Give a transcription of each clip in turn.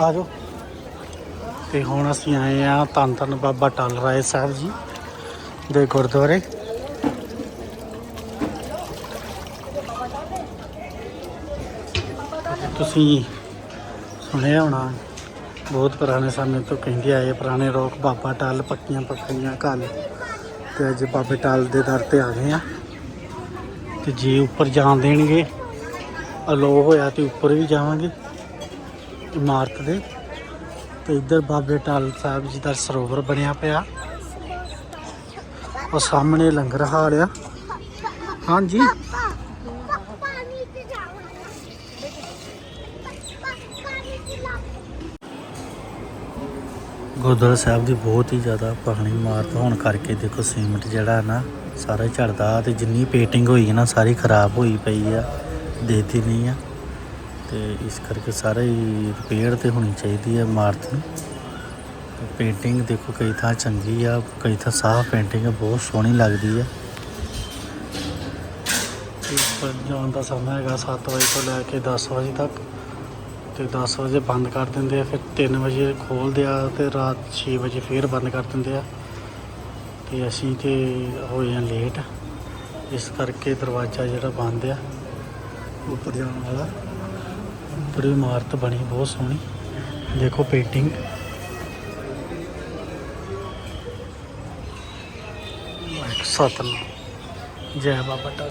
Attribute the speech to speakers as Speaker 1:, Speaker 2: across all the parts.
Speaker 1: ਆ ਜਾਓ। ਤੇ ਹੁਣ ਅਸੀਂ ਆਏ ਆ ਧੰਨ ਧੰਨ ਬਾਬਾ ਟਲ ਰਾਏ ਸਾਹਿਬ ਜੀ ਦੇ ਗੁਰਦੁਆਰੇ। ਤੁਸੀਂ ਸੁਣਿਆ ਹੋਣਾ, ਬਹੁਤ ਪੁਰਾਣੇ ਸਮੇਂ ਤੋਂ ਕਹਿੰਦੇ ਆਏ ਪੁਰਾਣੇ ਲੋਕ ਬਾਬਾ ਟਲ, ਪੱਕੀਆਂ ਪੱਕੀਆਂ ਘੱਲ। ਤੇ ਅੱਜ ਬਾਬੇ ਟਲ ਦੇ ਦਰ ਤੇ ਆ ਗਏ ਆ। ਤੇ ਜੇ ਉੱਪਰ ਜਾਣ ਦੇਣਗੇ ਅਲੋ ਹੋਇਆ ਤੇ ਉੱਪਰ ਵੀ ਜਾਵਾਂਗੇ। ਇਮਾਰਤ ਦੇ ਤੇ ਇੱਧਰ ਬਾਬੇ ਟਾਲ ਸਾਹਿਬ ਜੀ ਦਾ ਸਰੋਵਰ ਬਣਿਆ ਪਿਆ। ਉਹ ਸਾਹਮਣੇ ਲੰਗਰ ਹਾਲ ਆ। ਹਾਂਜੀ। ਗੁਰਦੁਆਰਾ ਸਾਹਿਬ ਦੀ ਬਹੁਤ ਹੀ ਜ਼ਿਆਦਾ ਪਾਣੀ ਇਮਾਰਤ ਹੋਣ ਕਰਕੇ ਦੇਖੋ ਸੀਮੈਂਟ ਜਿਹੜਾ ਨਾ ਸਾਰਾ ਝੜਦਾ ਤੇ ਜਿੰਨੀ ਪੇਟਿੰਗ ਹੋਈ ਹੈ ਨਾ, ਸਾਰੀ ਖਰਾਬ ਹੋਈ ਪਈ ਆ ਦੇਤੀ ਨਹੀਂ ਆ। ਤੇ ਇਸ ਕਰਕੇ ਸਾਰਾ ਹੀ ਰਿਪੇਅਰ ਤੇ ਹੋਣੀ ਚਾਹੀਦੀ ਹੈ ਇਮਾਰਤ ਨੂੰ। ਪੇਂਟਿੰਗ ਦੇਖੋ ਕਈ ਥਾਂ ਚੰਗੀ ਆ, ਕਈ ਥਾਂ ਸਾਫ਼ ਪੇਂਟਿੰਗ ਆ, ਬਹੁਤ ਸੋਹਣੀ ਲੱਗਦੀ ਆ। ਤੇ ਉੱਪਰ ਜਾਣ ਦਾ ਸਮਾਂ ਹੈਗਾ 7 ਵਜੇ ਤੋਂ ਲੈ ਕੇ 10 ਵਜੇ ਤੱਕ। ਤੇ 10 ਵਜੇ ਬੰਦ ਕਰ ਦਿੰਦੇ ਆ, ਫਿਰ 3 ਵਜੇ ਖੋਲਦੇ ਆ ਤੇ ਰਾਤ 6 ਵਜੇ ਫੇਰ ਬੰਦ ਕਰ ਦਿੰਦੇ ਆ। ਤੇ ਅਸੀਂ ਤੇ ਹੋਏ ਆ ਲੇਟ ਇਸ ਕਰਕੇ ਦਰਵਾਜ਼ਾ ਜਿਹੜਾ ਬੰਦ ਆ, ਉੱਪਰ ਜਾਣ ਵਾਲਾ। ਉੱਪਰ ਵੀ ਇਮਾਰਤ ਬਣੀ ਬਹੁਤ ਸੋਹਣੀ। ਦੇਖੋ ਪੇਂਟਿੰਗ ਸਤਨਾਮ। ਜੈ ਬਾਬਾ ਟਾਲ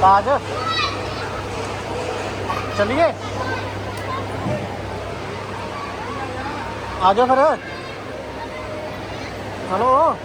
Speaker 1: ਤਾਜ ਚਲੀਏ। ਆ ਜਾਓ ਫਿਰ। ਚਲੋ।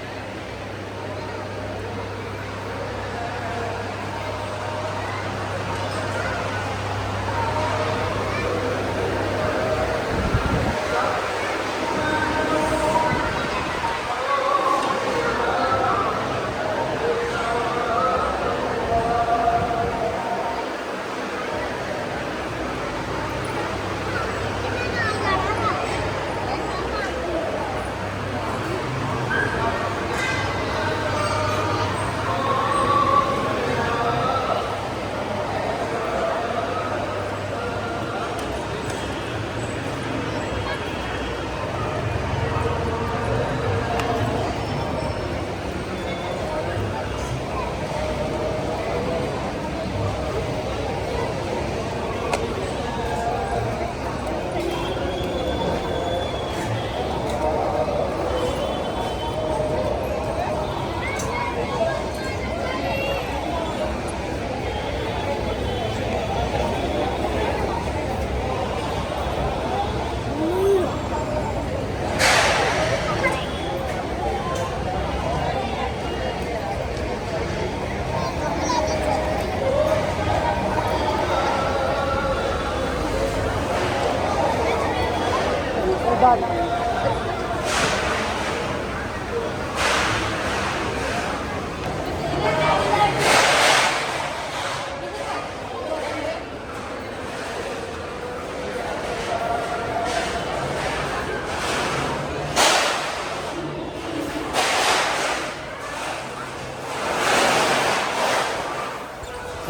Speaker 1: ਤੇ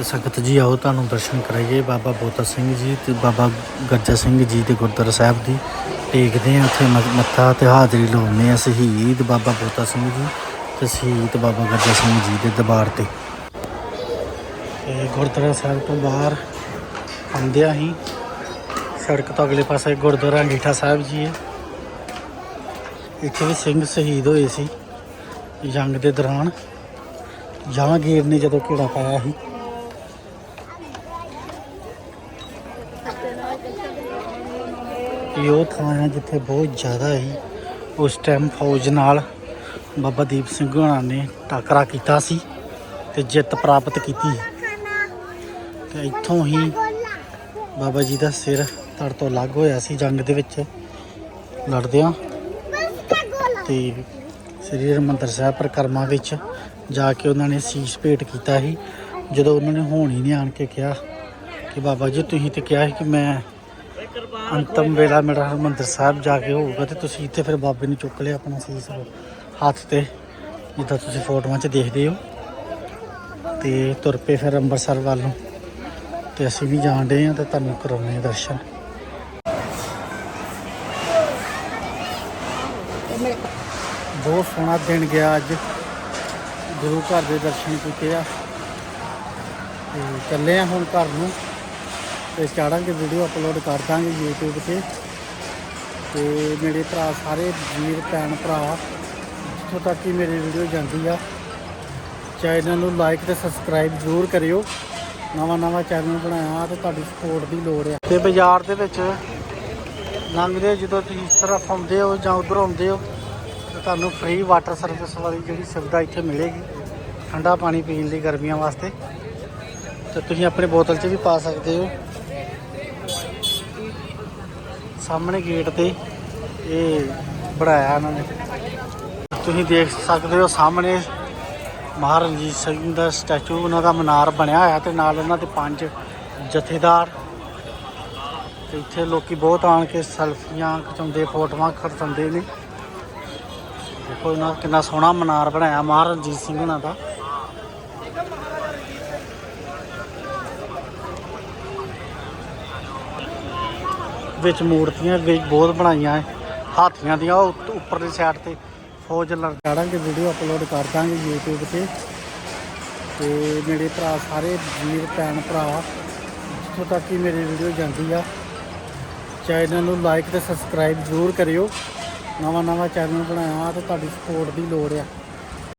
Speaker 1: ਸੰਗਤ ਜੀ ਆਓ ਤੁਹਾਨੂੰ ਦਰਸ਼ਨ ਕਰਾਈਏ। ਬਾਬਾ ਬੋਤਾ ਸਿੰਘ ਜੀ ਤੇ ਬਾਬਾ ਗੱਜਾ ਸਿੰਘ ਜੀ ਦੇ ਗੁਰਦੁਆਰਾ ਸਾਹਿਬ ਦੀ। ਟੇਕਦੇ ਆ ਉੱਥੇ ਮੱਥਾ ਤੇ ਹਾਜ਼ਰੀ ਲਾਉਂਦੇ ਆ ਸ਼ਹੀਦ ਬਾਬਾ ਬੋਤਾ ਸਿੰਘ ਜੀ ਤੇ ਸ਼ਹੀਦ ਬਾਬਾ ਗੱਜਾ ਸਿੰਘ ਜੀ ਦੇ ਦਰਬਾਰ ਤੇ। ਤੇ ਗੁਰਦੁਆਰਾ ਸਾਹਿਬ ਤੋਂ ਬਾਹਰ ਆਉਂਦਿਆਂ ਹੀ ਸੜਕ ਤੋਂ ਅਗਲੇ ਪਾਸੇ ਗੁਰਦੁਆਰਾ ਅੰਗੀਠਾ ਸਾਹਿਬ ਜੀ ਹੈ। ਇੱਥੇ ਵੀ ਸਿੰਘ ਸ਼ਹੀਦ ਹੋਏ ਸੀ ਜੰਗ ਦੇ ਦੌਰਾਨ। ਜਹਾਂਗੀਰ ਨੇ ਜਦੋਂ ਘੇੜਾ ਪਾਇਆ ਸੀ। ਇਹ ਉਹ ਥਾਂ ਹੈ ਜਿੱਥੇ ਬਹੁਤ ਜ਼ਿਆਦਾ ਹੀ ਉਸ ਟਾਈਮ ਫੌਜ ਨਾਲ ਬਾਬਾ ਦੀਪ ਸਿੰਘ ਹੋਣਾ ਨੇ ਟਾਕਰਾ ਕੀਤਾ ਸੀ ਤੇ ਜਿੱਤ ਪ੍ਰਾਪਤ ਕੀਤੀ।
Speaker 2: ਖਾਣਾ
Speaker 1: ਤੇ ਇੱਥੋਂ ਹੀ ਬਾਬਾ ਜੀ ਦਾ ਸਿਰ ਧੜ ਤੋਂ ਅਲੱਗ ਹੋਇਆ ਸੀ ਜੰਗ ਦੇ ਵਿੱਚ ਲੜਦਿਆਂ।
Speaker 2: ਬਸ
Speaker 1: ਤੇ ਸ੍ਰੀ ਹਰਿਮੰਦਰ ਸਾਹਿਬ ਪ੍ਰਕਰਮਾ ਵਿੱਚ ਜਾ ਕੇ ਉਹਨਾਂ ਨੇ ਸੀਸ ਭੇਟ ਕੀਤਾ ਸੀ। ਜਦੋਂ ਉਹਨਾਂ ਨੇ ਹੋਣੀ ਨੇ ਆਣ ਕੇ ਕਿਹਾ ਕਿ ਬਾਬਾ ਜੀ ਤੁਸੀਂ ਤੇ ਕਿਹਾ ਸੀ ਕਿ ਮੈਂ ਅੰਤਮ ਵੇਲਾ ਮੇਰਾ ਹਰਿਮੰਦਰ ਸਾਹਿਬ ਜਾ ਕੇ ਹੋਊਗਾ ਤੇ ਤੁਸੀਂ ਇੱਥੇ ਫਿਰ ਬਾਬੇ ਨੂੰ ਚੁੱਕ ਲਿਆ ਆਪਣਾ ਸੀਸ ਹੱਥ ਤੇ ਜਿੱਦਾਂ ਤੁਸੀਂ ਫੋਟੋਆਂ 'ਚ ਦੇਖਦੇ ਹੋ। ਤੇ ਤੁਰ ਪਏ ਫਿਰ ਅੰਮ੍ਰਿਤਸਰ ਵੱਲ ਨੂੰ। ਤੇ ਅਸੀਂ ਵੀ ਜਾਣ ਡਏ ਹਾਂ ਤੇ ਤੁਹਾਨੂੰ ਕਰਾਉਣੇ ਦਰਸ਼ਨ। ਬਹੁਤ ਸੋਹਣਾ ਦਿਨ ਗਿਆ ਅੱਜ। ਗੁਰੂ ਘਰ ਦੇ ਦਰਸ਼ਨ ਕੀਤੇ ਆ। ਤੇ ਚੱਲੇ ਆ ਹੁਣ ਘਰ ਨੂੰ। ਤੇ ਚਾੜਾਂਗੇ ਵੀਡੀਓ ਅਪਲੋਡ ਕਰ ਦਾਂਗੇ YouTube ਤੇ। ਤੇ ਮੇਰੇ ਭਰਾ ਸਾਰੇ, ਵੀਰ, ਭੈਣ, ਭਰਾ, ਜਿੱਥੋਂ ਤੱਕ ਕਿ ਮੇਰੀ ਵੀਡੀਓ ਜਾਂਦੀ ਆ ਚੈਨਲ ਨੂੰ ਲਾਈਕ ਤੇ ਸਬਸਕ੍ਰਾਈਬ ਜ਼ਰੂਰ ਕਰਿਓ। ਨਵਾਂ ਨਵਾਂ ਚੈਨਲ ਬਣਾਇਆ ਤੇ ਤੁਹਾਡੀ ਸਪੋਰਟ ਦੀ ਲੋੜ ਆ। ਤੇ ਬਾਜ਼ਾਰ ਦੇ ਵਿੱਚ ਲੰਘਦੇ ਜਦੋਂ ਤੁਸੀਂ ਇਸ ਤਰਫ ਆਉਂਦੇ ਹੋ ਜਾਂ ਉਧਰ ਆਉਂਦੇ ਹੋ, ਤੇ ਤੁਹਾਨੂੰ ਫ੍ਰੀ ਵਾਟਰ ਸਰਵਿਸ ਵਾਲੀ ਜਿਹੜੀ ਸੁਵਿਧਾ ਇੱਥੇ ਮਿਲੇਗੀ, ਠੰਡਾ ਪਾਣੀ ਪੀਣ ਲਈ ਗਰਮੀਆਂ ਵਾਸਤੇ। ਤੇ ਤੁਸੀਂ ਆਪਣੇ ਬੋਤਲ 'ਚ ਵੀ ਪਾ ਸਕਦੇ ਹੋ। ਸਾਹਮਣੇ ਗੇਟ ਤੇ ਇਹ ਬਣਾਇਆ ਇਹਨਾਂ ਨੇ। ਤੁਸੀਂ ਦੇਖ ਸਕਦੇ ਹੋ ਸਾਹਮਣੇ ਮਹਾਰਣਜੀਤ ਸਿੰਘ ਦਾ ਸਟੈਚੂ, ਉਹਨਾਂ ਦਾ ਮਨਾਰ ਬਣਿਆ ਹੋਇਆ ਤੇ ਨਾਲ ਉਹਨਾਂ ਦੇ ਪੰਜ ਜਥੇਦਾਰ। ਤੇ ਇੱਥੇ ਲੋਕੀ ਬਹੁਤ ਆਣ ਕੇ ਸੈਲਫੀਆਂ ਖਿਚਾਉਂਦੇ, ਫੋਟੋਆਂ ਖਿਚਾਉਂਦੇ ਨੇ। ਦੇਖੋ ਇਹਨਾਂ ਕਿੰਨਾ ਸੋਹਣਾ ਮਨਾਰ ਬਣਾਇਆ ਮਹਾਰਣਜੀਤ ਸਿੰਘ ਉਹਨਾਂ ਦਾ। ਵਿੱਚ ਮੂਰਤੀਆਂ ਵੀ ਬਹੁਤ ਬਣਾਈਆਂ ਹੈ। ਹਾਥੀਆਂ ਦੀਆਂ, ਉਹ ਉੱਪਰਲੀ ਸਾਈਡ ਤੇ ਫੌਜ ਲੜ ਵੀਡੀਓ ਅਪਲੋਡ ਕਰ ਦਾਂਗੇ YouTube ਤੇ। ਤੇ ਮੇਰੇ ਭਰਾ ਸਾਰੇ, ਵੀਰ, ਭੈਣ, ਭਰਾ, ਜਿੱਥੋਂ ਤੱਕ ਕਿ ਮੇਰੀ ਵੀਡੀਓ ਜਾਂਦੀ ਆ ਚੈਨਲ ਨੂੰ ਲਾਈਕ ਤੇ ਸਬਸਕ੍ਰਾਈਬ ਜ਼ਰੂਰ ਕਰਿਓ। ਨਵਾਂ ਨਵਾਂ ਚੈਨਲ ਬਣਾਇਆ ਤੇ ਤੁਹਾਡੀ ਸਪੋਰਟ ਦੀ ਲੋੜ ਆ।